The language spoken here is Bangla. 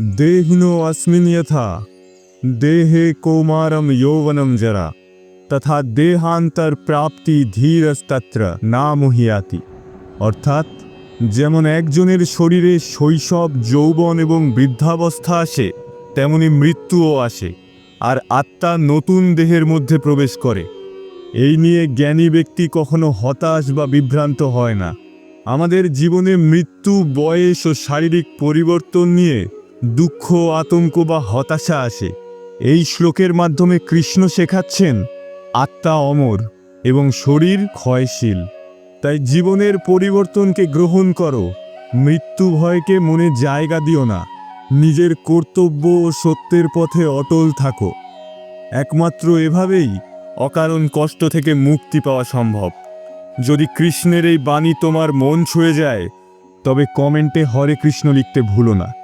দেহিনো অস্মিন যথা দেহে কৌমারম যৌবনম জরা তথা দেহান্তর প্রাপ্তি ধীরস্তত্র না মুহিয়াতি অর্থাৎ যেমন একজনের শরীরে শৈশব যৌবন এবং বৃদ্ধাবস্থা আসে তেমনি মৃত্যুও আসে আর আত্মা নতুন দেহের মধ্যে প্রবেশ করে এই নিয়ে জ্ঞানী ব্যক্তি কখনো হতাশ বা বিভ্রান্ত হয় না। আমাদের জীবনে মৃত্যু, বয়স ও শারীরিক পরিবর্তন নিয়ে দুঃখ, আতঙ্ক বা হতাশা আসে। এই শ্লোকের মাধ্যমে কৃষ্ণ শেখাচ্ছেন, আত্মা অমর এবং শরীর ক্ষয়শীল। তাই জীবনের পরিবর্তনকে গ্রহণ করো, মৃত্যু ভয়কে মনে জায়গা দিও না। নিজের কর্তব্য ও সত্যের পথে অটল থাকো। একমাত্র এভাবেই অকারণ কষ্ট থেকে মুক্তি পাওয়া সম্ভব। যদি কৃষ্ণের এই বাণী তোমার মন ছুঁয়ে যায়, তবে কমেন্টে হরে কৃষ্ণ লিখতে ভুলো না।